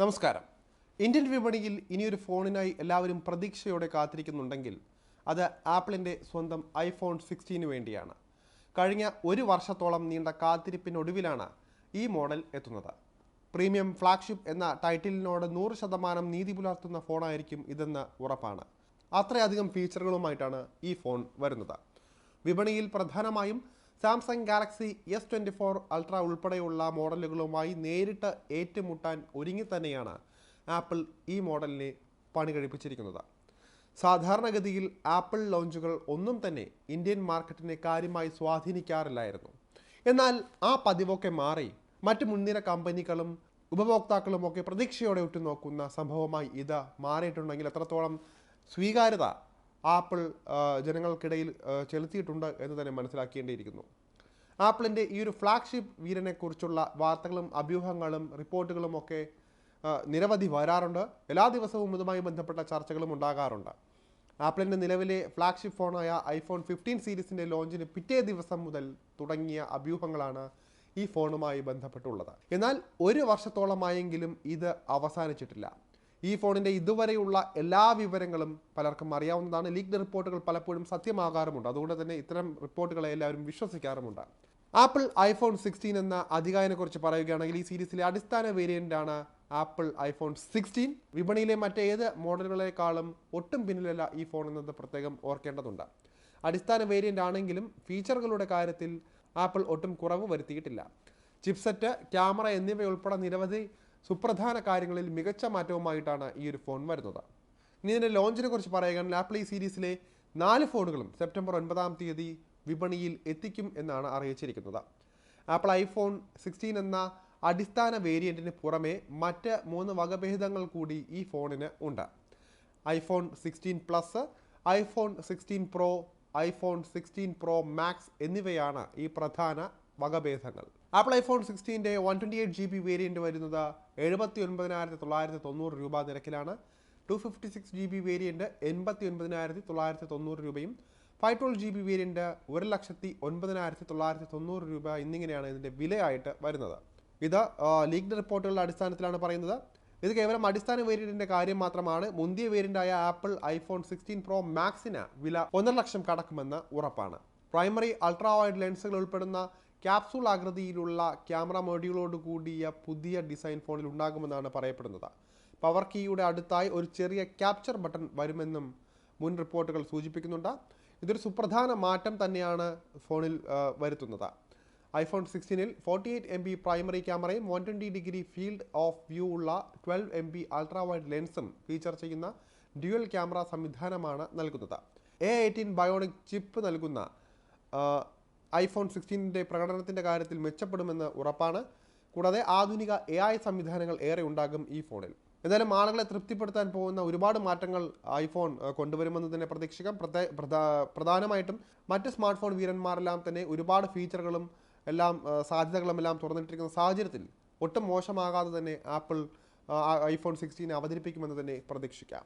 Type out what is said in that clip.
നമസ്കാരം. ഇന്ത്യൻ വിപണിയിൽ ഇനിയൊരു ഫോണിനായി എല്ലാവരും പ്രതീക്ഷയോടെ കാത്തിരിക്കുന്നുണ്ടെങ്കിൽ അത് ആപ്പിളിന്റെ സ്വന്തം ഐഫോൺ സിക്സ്റ്റീന് വേണ്ടിയാണ്. കഴിഞ്ഞ ഒരു വർഷത്തോളം നീണ്ട കാത്തിരിപ്പിനൊടുവിലാണ് ഈ മോഡൽ എത്തുന്നത്. പ്രീമിയം ഫ്ലാഗ്ഷിപ്പ് എന്ന ടൈറ്റിലിനോട് നൂറ് ശതമാനം നീതി പുലർത്തുന്ന ഫോണായിരിക്കും ഇതെന്ന് ഉറപ്പാണ്. അത്രയധികം ഫീച്ചറുകളുമായിട്ടാണ് ഈ ഫോൺ വരുന്നത്. വിപണിയിൽ പ്രധാനമായും Samsung Galaxy S twenty four Ultra ഉൾപ്പെടെയുള്ള മോഡലുകളുമായി നേരിട്ട് ഏറ്റുമുട്ടാൻ ഒരുങ്ങി തന്നെയാണ് ആപ്പിൾ ഈ മോഡലിനെ പണി കഴിപ്പിച്ചിരിക്കുന്നത്. സാധാരണഗതിയിൽ ആപ്പിൾ ലോഞ്ചുകൾ ഒന്നും തന്നെ ഇന്ത്യൻ മാർക്കറ്റിനെ കാര്യമായി സ്വാധീനിക്കാറില്ലായിരുന്നു. എന്നാൽ ആ പതിവൊക്കെ മാറി മറ്റ് മുൻനിര കമ്പനികളും ഉപഭോക്താക്കളുമൊക്കെ പ്രതീക്ഷയോടെ ഉറ്റുനോക്കുന്ന സംഭവമായി ഇത് മാറിയിട്ടുണ്ടെങ്കിൽ എത്രത്തോളം സ്വീകാര്യത ആപ്പിൾ ജനങ്ങൾക്കിടയിൽ ചെലുത്തിയിട്ടുണ്ട് എന്ന് തന്നെ മനസ്സിലാക്കേണ്ടിയിരിക്കുന്നു. ആപ്പിളിന്റെ ഈ ഒരു ഫ്ലാഗ്ഷിപ്പ് വീരനെക്കുറിച്ചുള്ള വാർത്തകളും അഭ്യൂഹങ്ങളും റിപ്പോർട്ടുകളും ഒക്കെ നിരവധി വരാറുണ്ട്. എല്ലാ ദിവസവും ഇതുമായി ബന്ധപ്പെട്ട ചർച്ചകളും ഉണ്ടാകാറുണ്ട്. ആപ്പിളിന്റെ നിലവിലെ ഫ്ലാഗ്ഷിപ്പ് ഫോണായ ഐഫോൺ ഫിഫ്റ്റീൻ സീരീസിന്റെ ലോഞ്ചിന് പിറ്റേ ദിവസം മുതൽ തുടങ്ങിയ അഭ്യൂഹങ്ങളാണ് ഈ ഫോണുമായി ബന്ധപ്പെട്ടുള്ളത്. എന്നാൽ ഒരു വർഷത്തോളമായെങ്കിലും ഇത് അവസാനിച്ചിട്ടില്ല. ഈ ഫോണിന്റെ ഇതുവരെയുള്ള എല്ലാ വിവരങ്ങളും പലർക്കും അറിയാവുന്നതാണ്. ലീക്ഡ് റിപ്പോർട്ടുകൾ പലപ്പോഴും സത്യമാകാറുമുണ്ട്. അതുകൊണ്ട് തന്നെ ഇത്തരം റിപ്പോർട്ടുകളെ എല്ലാവരും വിശ്വസിക്കാറുമുണ്ട്. ആപ്പിൾ ഐഫോൺ സിക്സ്റ്റീൻ എന്ന അധികായനെ കുറിച്ച് പറയുകയാണെങ്കിൽ ഈ സീരീസിലെ അടിസ്ഥാന വേരിയന്റാണ് ആപ്പിൾ ഐഫോൺ സിക്സ്റ്റീൻ. വിപണിയിലെ മറ്റേത് മോഡലുകളെക്കാളും ഒട്ടും പിന്നിലല്ല ഈ ഫോൺ എന്നത് പ്രത്യേകം ഓർക്കേണ്ടതുണ്ട്. അടിസ്ഥാന വേരിയന്റ് ആണെങ്കിലും ഫീച്ചറുകളുടെ കാര്യത്തിൽ ആപ്പിൾ ഒട്ടും കുറവ് വരുത്തിയിട്ടില്ല. ചിപ്സെറ്റ് ക്യാമറ എന്നിവയുൾപ്പെടെ നിരവധി സുപ്രധാന കാര്യങ്ങളിൽ മികച്ച മാറ്റവുമായിട്ടാണ് ഈ ഒരു ഫോൺ വരുന്നത്. ഇനി ഇതിന്റെ ലോഞ്ചിനെ കുറിച്ച് പറയുകയാണെങ്കിൽ ആപ്പിൾ ഈ സീരീസിലെ നാല് ഫോണുകളും സെപ്റ്റംബർ ഒൻപതാം തീയതി വിപണിയിൽ എത്തിക്കും എന്നാണ് അറിയിച്ചിരിക്കുന്നത്. ആപ്പിൾ ഐഫോൺ സിക്സ്റ്റീൻ എന്ന അടിസ്ഥാന വേരിയന്റിന് പുറമെ മറ്റ് മൂന്ന് വകഭേദങ്ങൾ കൂടി ഈ ഫോണിന് ഉണ്ട്. IPhone sixteen plus iPhone sixteen pro iPhone sixteen pro max എന്നിവയാണ് ഈ പ്രധാന വകഭേദങ്ങൾ. Apple iPhone സിക്സ്റ്റീന്റെ one twenty eight G B variant വരുന്നത് എഴുപത്തി ഒൻപതിനായിരത്തി തൊള്ളായിരത്തി തൊണ്ണൂറ് രൂപ നിരക്കിലാണ്. Two fifty six G B variant എൺപത്തി ഒൻപതിനായിരത്തി തൊള്ളായിരത്തി തൊണ്ണൂറ് രൂപയും five twelve G B variant ഒരു ലക്ഷത്തി ഒൻപതിനായിരത്തി തൊള്ളായിരത്തി തൊണ്ണൂറ് രൂപ എന്നിങ്ങനെയാണ് ഇതിന്റെ വിലയായിട്ട് വരുന്നത്. ഇത് ലീഗ്ഡ് റിപ്പോർട്ടുകളുടെ അടിസ്ഥാനത്തിലാണ് പറയുന്നത്. ഇത് കേവലം അടിസ്ഥാന വേരിയന്റിന്റെ കാര്യം മാത്രമാണ്. മുന്തിയ വേരിയന്റായ ആപ്പിൾ ഐഫോൺ സിക്സ്റ്റീൻ പ്രോ മാക്സിന് വില ഒന്നര ലക്ഷം കടക്കുമെന്ന് ഉറപ്പാണ്. പ്രൈമറി അൾട്രാ ലെൻസുകൾ ഉൾപ്പെടുന്ന ക്യാപ്സൂൾ ആകൃതിയിലുള്ള ക്യാമറ മോഡ്യൂളോട് കൂടിയ പുതിയ ഡിസൈൻ ഫോണിൽ ഉണ്ടാകുമെന്നാണ് പറയപ്പെടുന്നത്. പവർ കീയുടെ അടുത്തായി ഒരു ചെറിയ ക്യാപ്ചർ ബട്ടൺ വരുമെന്നും മുൻ റിപ്പോർട്ടുകൾ സൂചിപ്പിക്കുന്നുണ്ട്. ഇതൊരു സുപ്രധാന മാറ്റം തന്നെയാണ് ഫോണിൽ വരുത്തുന്നത്. IPhone സിക്സ്റ്റീനിൽ forty eight M B primary ക്യാമറയും one twenty degree field of view ഉള്ള twelve M B ultra wide ലെൻസും feature ചെയ്യുന്ന ഡ്യുവൽ ക്യാമറ സംവിധാനമാണ് നൽകുന്നത്. എ എയ്റ്റീൻ ബയോണിക് ചിപ്പ് നൽകുന്ന ഐഫോൺ സിക്സ്റ്റീനിന്റെ പ്രകടനത്തിന്റെ കാര്യത്തിൽ മെച്ചപ്പെടുമെന്ന് ഉറപ്പാണ്. കൂടാതെ ആധുനിക എ ഐ സംവിധാനങ്ങൾ ഏറെ ഉണ്ടാകും ഈ ഫോണിൽ. എന്തായാലും ആളുകളെ തൃപ്തിപ്പെടുത്താൻ പോകുന്ന ഒരുപാട് മാറ്റങ്ങൾ ഐഫോൺ കൊണ്ടുവരുമെന്ന് തന്നെ പ്രതീക്ഷിക്കാം. പ്രധാനമായിട്ടും മറ്റ് സ്മാർട്ട് ഫോൺ വീരന്മാരെല്ലാം തന്നെ ഒരുപാട് ഫീച്ചറുകളും എല്ലാം സാധ്യതകളും എല്ലാം തുറന്നിട്ടിരിക്കുന്ന സാഹചര്യത്തിൽ ഒട്ടും മോശമാകാതെ തന്നെ ആപ്പിൾ ഐഫോൺ സിക്സ്റ്റീൻ അവതരിപ്പിക്കുമെന്ന് തന്നെ പ്രതീക്ഷിക്കാം.